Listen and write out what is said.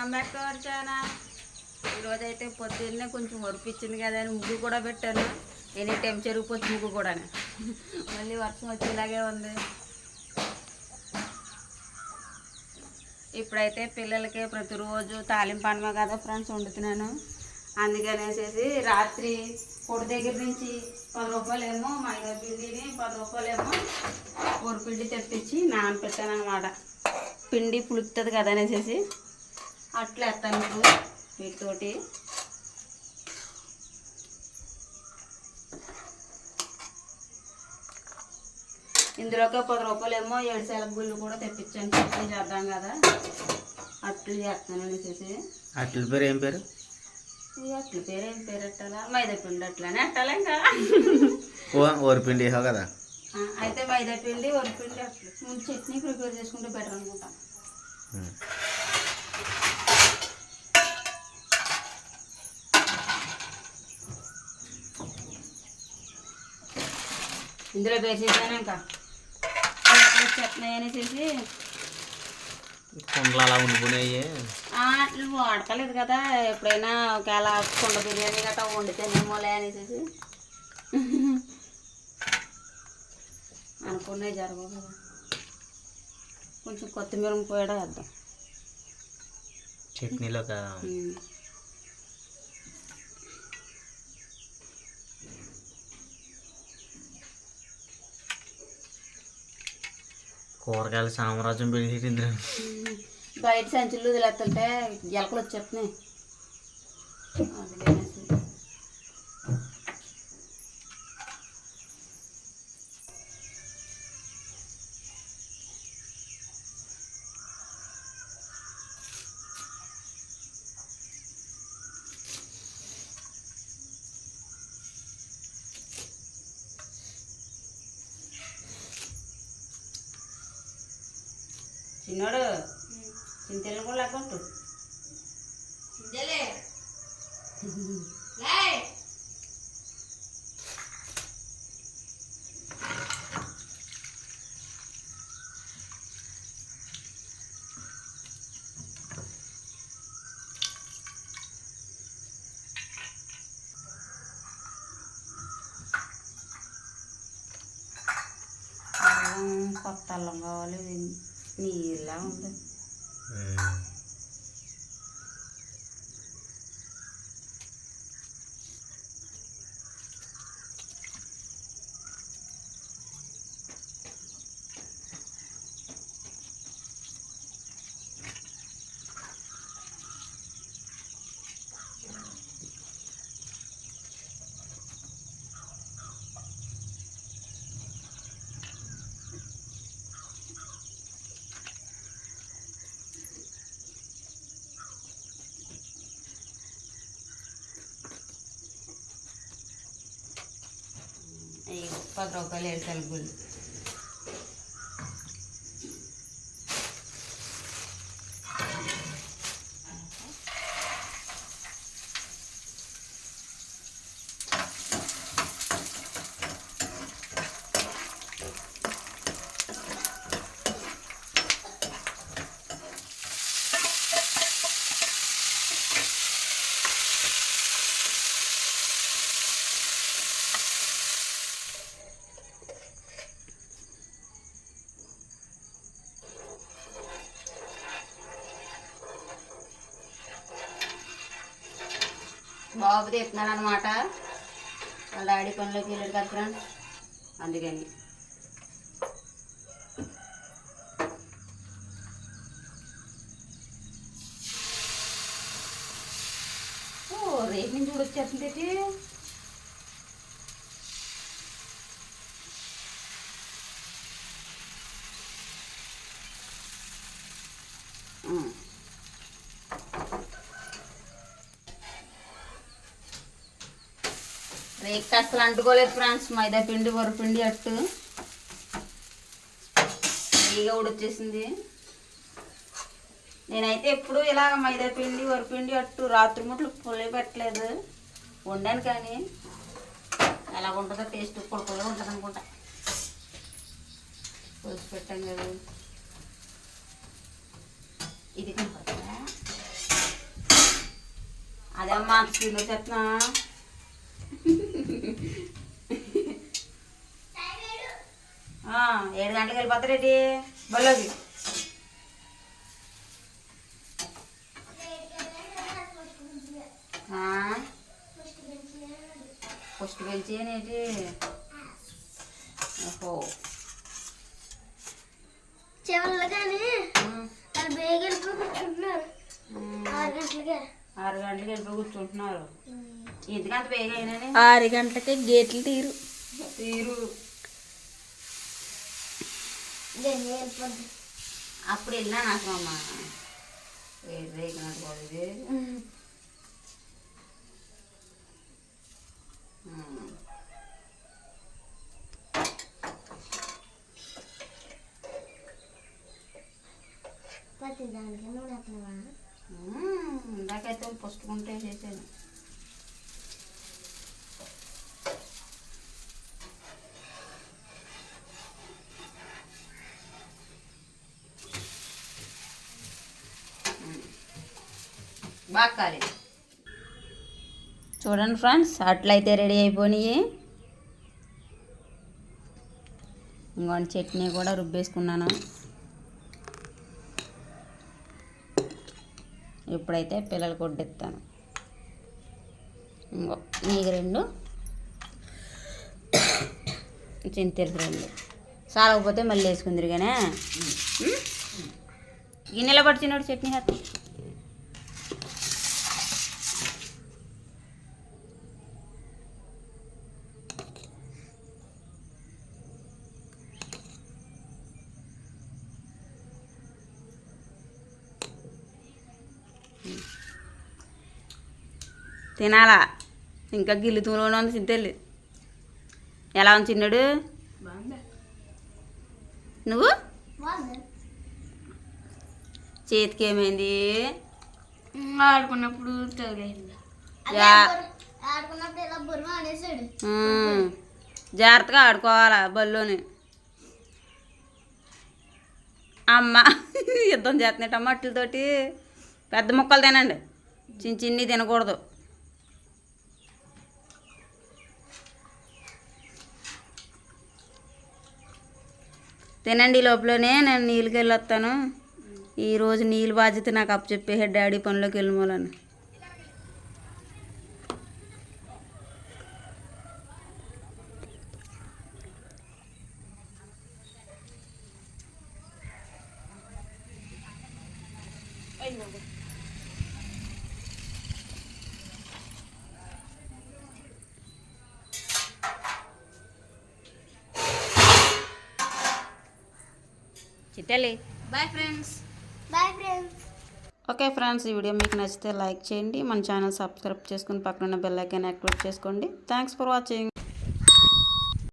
Welcome back to our channel ఈరోజు అయితే పొద్దున్నే కొంచెం ఒరిపించింది కదా అని ముగ్గు కూడా పెట్టాను. ఎనీ టైం చెరుకుపోచ్చు ముగ్గు కూడా మళ్ళీ వర్షం వచ్చేలాగే ఉంది. ఇప్పుడైతే పిల్లలకి ప్రతిరోజు తాలింపు అనమే కదా ఫ్రెండ్స్ వండుతున్నాను. అందుకనేసేసి రాత్రి పొడి దగ్గర నుంచి పది రూపాయలేమో మైదా పిండిని పది రూపాయలేమో ఒరిపిండి తెప్పించి నానపెట్టాను అనమాట పిండి పులుపుతుంది కదా అనేసి అట్లా వేస్తాను ఇప్పుడు వీటితోటి. ఇందులోకి పది రూపాయలు ఏమో ఏడు సేల గుళ్ళు కూడా తెప్పించాను. చట్నీ చేద్దాం కదా. అట్లు చేస్తాను అనేసి అట్ల పేరు ఏం పేరు? అట్ల పేరు ఏం పేరు ఎట్టాలా మైదా పిండి అట్లానే ఎట్టాలా ఇంకా? ఓరిపిండి వేసావు కదా? అయితే మైదా పిండి వరిపిండి అట్లు. ముందు చట్నీ ప్రిపేర్ చేసుకుంటే బెటర్ అనుకుంటా. ఉమ్. ఇందులో వేసేసాను ఇంకా. చట్నీ అనేసి కుండలు అలా ఉండిపోయినాయి అట్లు కదా ఎప్పుడైనా ఒకవేళ కుండ బిర్యానీ గట్రా వండితేనేమోలే అనేసి అనుకునే జరగవు కదా. కొంచెం కొత్తిమీర పోయడం వేద్దాం. చట్నీలో ఒక కూరగాయలు కూరగాయల సామ్రాజ్యం పెరిగింది బయట సంచులు వదిలేస్తుంటే ఎలకలు వచ్చేస్తున్నాయి. చిన్నోడు చింతలు కూడా లేకుంటు కొత్త అల్లం కావాలి నీళ్ళ ఉంది ఉమ్. పది రూపాయలు ఏడు గుళ్ళు బాబు తెస్తున్నాడు అనమాట వాళ్ళ డాడీ పనిలోకి వెళ్ళాడు కదా ఫ్రెండ్స్ అందుకని. ఓ రేపు నుంచి చూడొచ్చేస్తుంది రేక్ అసలు అంటుకోలేదు ఫ్రెండ్స్ మైదా పిండి వరపిండి అట్టు. ఫ్రీగా ఉడొచ్చేసింది నేనైతే ఎప్పుడు ఇలాగ మైదా పిండి వరపిండి అట్టు రాత్రి ముట్లు పుల్లి పెట్టలేదు. వండాను కానీ ఎలా ఉంటుందో టేస్ట్ పులుపులుగా ఉంటుంది అనుకుంటా. పులుసు పెట్టాం కదా. ఇది కనపడుతుందా? అదే అమ్మా అంత చెప్తున్నా ఏడు గంటలకు వెళ్ళిపోతారేటి ఆ, ఫస్ట్ పెంచి ఓహో. చివరిలో కానీ వాళ్ళు బేగ కూర్చుంటున్నారు. ఆరు గంటలకే. ఆరు గంటలకు వెళ్ళిపోయి కూర్చుంటున్నారు? ఎందుకంత బేగా అయినని? ఆరు గంటలకే గేట్లు తీరు. తీరు. అప్పుడు వెళ్ళినా నాకు అమ్మ ఉమ్. ప్రతి దానికి నూనె ఇందాకైతే పుస్తకుంటే చేశాను. బాగా కాలేదు చూడండి ఫ్రెండ్స్ అట్లయితే రెడీ అయిపోయినాయి ఇంకోటి చట్నీ కూడా రుబ్బేసుకున్నాను. ఇప్పుడైతే పిల్లలకు వడ్డిస్తాను ఇంకో నీకు రెండు. చింతలు రెండు. సాలకపోతే మళ్ళీ వేసుకుందరు కానీ గిన్నెలో పడుతున్నాడు చట్నీ హత్త తినాలా? ఇంకా గిల్లుతూనే ఉంది చింతలు ఎలా ఉంది చిన్నడు? నువ్వు? చేతికి ఏమైంది? ఆడుకున్నప్పుడు జాగ్రత్తగా ఆడుకోవాలా బల్లోని? అమ్మ యుద్ధం చేస్తున్నాయి టమాటాలతోటి పెద్ద ముక్కలు తినండి. చిన్న చిన్ని తినకూడదు. తినండి లోపలనే నేను నీళ్ళకి వెళ్ళొస్తాను ఈరోజు నీళ్ళు బాధ్యత నాకు అప్పచెప్పేసాడు డాడీ పనిలోకి వెళ్ళిపోవాలని చిట్టలి. Bye friends bye friends okay friends ఈ వీడియో మీకు నచ్చితే లైక్ చేయండి. మన ఛానల్ సబ్స్క్రైబ్ చేసుకుని పక్కన బెల్ ఐకాన్ యాక్టివేట్ చేసుకోండి. Thanks for watching